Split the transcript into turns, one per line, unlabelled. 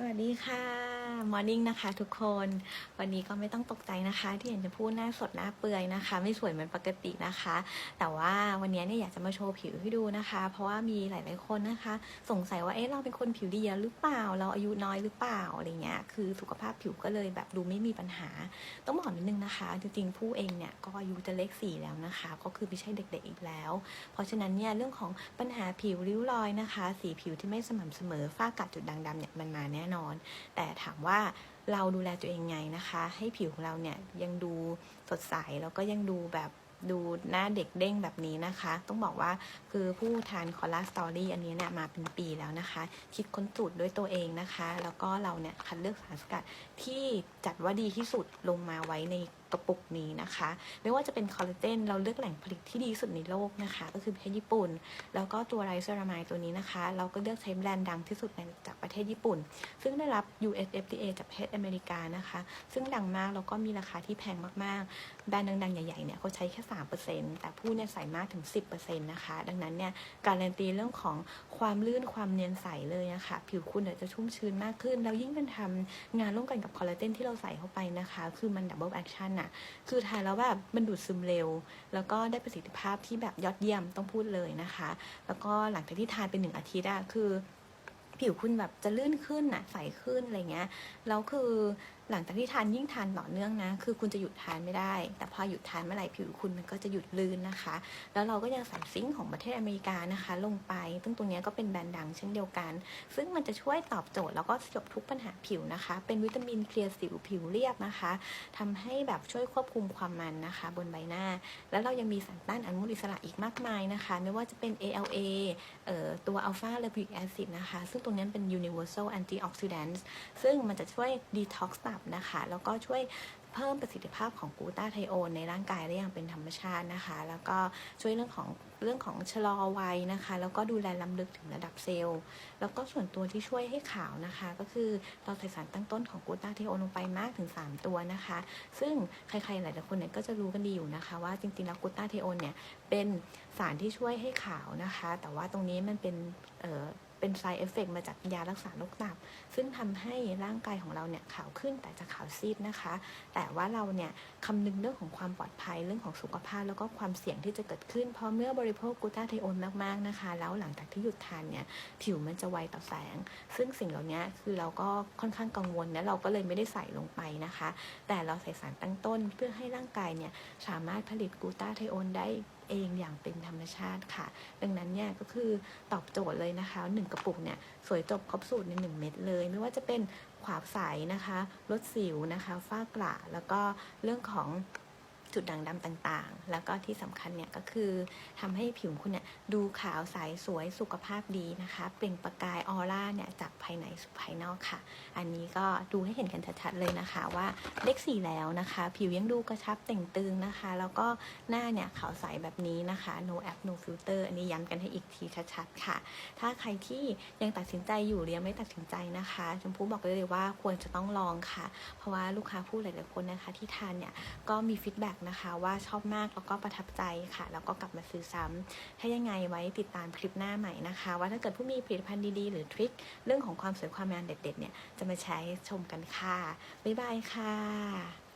สวัสดีค่ะ มอร์นิ่งนะคะทุกคน วันนี้ก็ไม่ต้องตกใจนะคะ ที่เห็นจะพูดหน้าสดหน้าเปื่อยนะคะ ไม่สวยเหมือนปกตินะคะ แต่ว่าวันนี้เนี่ยอยากจะมาโชว์ผิวให้ดูนะคะ เพราะว่ามีหลาย ๆคนนะคะ สงสัยว่าเอ๊ะเราเป็นคนผิวดีหรือเปล่า เราอายุน้อยหรือเปล่าอะไรเงี้ยคือสุขภาพผิวก็เลยแบบดูไม่มีปัญหา ต้องบอกนิดนึงนะคะ จริงๆผู้เองเนี่ยก็อายุจะเลขสี่แล้วนะคะ ก็คือไม่ใช่เด็ก ๆอีกแล้ว เพราะฉะนั้นเนี่ยเรื่องของปัญหาผิวริ้วรอยนะคะ สีผิวที่ไม่สม่ำเสมอฝ้ากัดจุดด่างดำเนี่ยมันมาแน่นอน แต่ถามว่าเราดูแลตัวเองไงนะคะ ให้ผิวของเราเนี่ยยังดูสดใสแล้วก็ยังดูแบบดูหน้าเด็กเด้งแบบนี้นะคะ ต้องบอกว่าคือผู้ทานคอลลาสตอรี่อันนี้เนี่ยมาเป็นปีแล้วนะคะ คิดค้นสูตรด้วยตัวเองนะคะ แล้วก็เราเนี่ยคัดเลือกสารสกัดที่จัดว่าดีที่สุดลงมาไว้ในกระปุกนี้นะคะ ไม่ว่าจะเป็นคอลลาเจนเราเลือกแหล่งผลิตที่ดีสุดในโลกนะคะ ก็คือประเทศญี่ปุ่น แล้วก็ตัวไรเซอรามายตัวนี้นะคะ เราก็เลือกใช้แบรนด์ดังที่สุดในจากประเทศญี่ปุ่น ซึ่งได้รับ US FDA จากประเทศอเมริกานะคะ ซึ่งดังมากแล้วก็มีราคาที่แพงมากๆ แบรนด์ดังๆ ใหญ่ๆเนี่ยเขาใช้แค่ 3%แต่ผู้เนี่ยใส่มากถึง 10%นะคะ ดังนั้นเนี่ยการันตีเรื่องของ ความลื่นความเนียนใสเลยนะคะผิวคุณจะชุ่มชื้นมากขึ้น แล้วยิ่งเป็นทำงานร่วมกันกับคอลลาเจนที่เราใส่เข้าไปนะคะ คือมันดับเบิลแอคชั่นอะคือทานแล้วแบบมันดูดซึมเร็ว แล้วก็ได้ประสิทธิภาพที่แบบยอดเยี่ยมต้องพูดเลยนะคะ แล้วก็หลังจากที่ทานเป็นหนึ่งอาทิตย์อะคือผิวคุณแบบจะลื่นขึ้นน่ะใสขึ้นอะไรเงี้ยแล้วคือ หลังจากที่ทานยิ่งทานต่อเนื่องนะ คือคุณจะหยุดทานไม่ได้ แต่พอหยุดทานเมื่อไหร่ผิวคุณมันก็จะหยุดลื่นนะคะ แล้วเราก็ยังใส่ซิงค์ของประเทศอเมริกานะคะ ลงไปซึ่งตรงนี้ก็เป็นแบรนด์ดังเช่นเดียวกัน ซึ่งมันจะช่วยตอบโจทย์แล้วก็สยบทุกปัญหาผิวนะคะ เป็นวิตามินเคลียร์สิวผิวเรียบนะคะทำให้แบบช่วยควบคุมความมันนะคะ บนใบหน้า แล้วเรายังมีสารต้านอนุมูลอิสระอีกมากมายนะคะ ไม่ว่าจะเป็น ALA เอ่อตัวอัลฟาเลพิกแอซิดนะคะ ซึ่งตรงนี้เป็น universal antioxidant ซึ่งมันจะช่วย detox ตับนะคะ แล้วก็ช่วยเพิ่มประสิทธิภาพของกูต้าไทโอนในร่างกายได้อย่างเป็นธรรมชาตินะคะ แล้วก็ช่วยเรื่องของเรื่องของชะลอวัยนะคะ แล้วก็ดูแลลำลึกถึงระดับเซลล์ แล้วก็ส่วนตัวที่ช่วยให้ขาวนะคะ ก็คือเราใส่สารตั้งต้นของกูต้าไทโอนลงไปมากถึง 3 ตัวนะคะ ซึ่งใครๆหลายๆคนเนี่ยก็จะรู้กันดีอยู่นะคะ ว่าจริงๆแล้วกูต้าไทโอนเนี่ยเป็นสารที่ช่วยให้ขาวนะคะ แต่ว่าตรงนี้มันเป็นเอ่อ เป็น side effect มาจากยารักษาโรคตับ ซึ่งทำให้ร่างกายของเราเนี่ยขาวขึ้นแต่จะขาวซีดนะคะ แต่ว่าเราเนี่ยคำนึงเรื่องของความปลอดภัยเรื่องของสุขภาพ แล้วก็ความเสี่ยงที่จะเกิดขึ้น เพราะเมื่อบริโภคกูตาไทโอนมากๆนะคะ แล้วหลังจากที่หยุดทานเนี่ยผิวมันจะไวต่อแสง ซึ่งสิ่งเหล่านี้คือเราก็ค่อนข้างกังวลนะเราก็เลยไม่ได้ใส่ลงไปนะคะ แต่เราใส่สารตั้งต้นเพื่อให้ร่างกายเนี่ยสามารถผลิตกูตาไทโอนได้เองอย่างเป็นธรรมชาติค่ะ ดังนั้นเนี่ยก็คือตอบโจทย์เลยนะคะหนึ่งกระปุกเนี่ยสวยจบครบสูตรในหนึ่งเม็ดเลย ไม่ว่าจะเป็นขวาวใสนะคะลดสิวนะคะฝ้ากระแล้วก็เรื่องของจุดด่างดำต่างๆ แล้วก็ที่สำคัญเนี่ยก็คือทำให้ผิวคุณเนี่ยดูขาวใสสวยสุขภาพดีนะคะ เปล่งประกายออร่าากภายในสู่ภายนอกค่ะ อันนี้ก็ดูให้เห็นกันชัดๆเลยนะคะว่าเลขสี่แล้วนะคะ ผิวยังดูกระชับเต่งตึงนะคะ แล้วก็หน้าเนี่ยขาวใสแบบนี้นะคะ no app no filter อันนี้ย้ำกันให้อีกทีชัดๆค่ะ ถ้าใครที่ยังตัดสินใจอยู่หรือยังไม่ตัดสินใจนะคะชมพู่บอกเลยเลยว่าควรจะต้องลองค่ะ เพราะว่าลูกค้าผู้หลายๆคนนะคะที่ทานเนี่ยก็มีฟีดแบ็กนะคะว่าชอบมากแล้วก็ประทับใจค่ะ แล้วก็กลับมาซื้อซ้ำถ้ายังไงไว้ติดตามคลิปหน้าใหม่นะคะ ว่าถ้าเกิดผู้มีผลิตภัณฑ์ดีๆ หรือทริคเรื่องของความสวยความงามเด็ดๆเนี่ยจะมาแชร์ให้ชมกันค่ะ บ๊ายบายค่ะ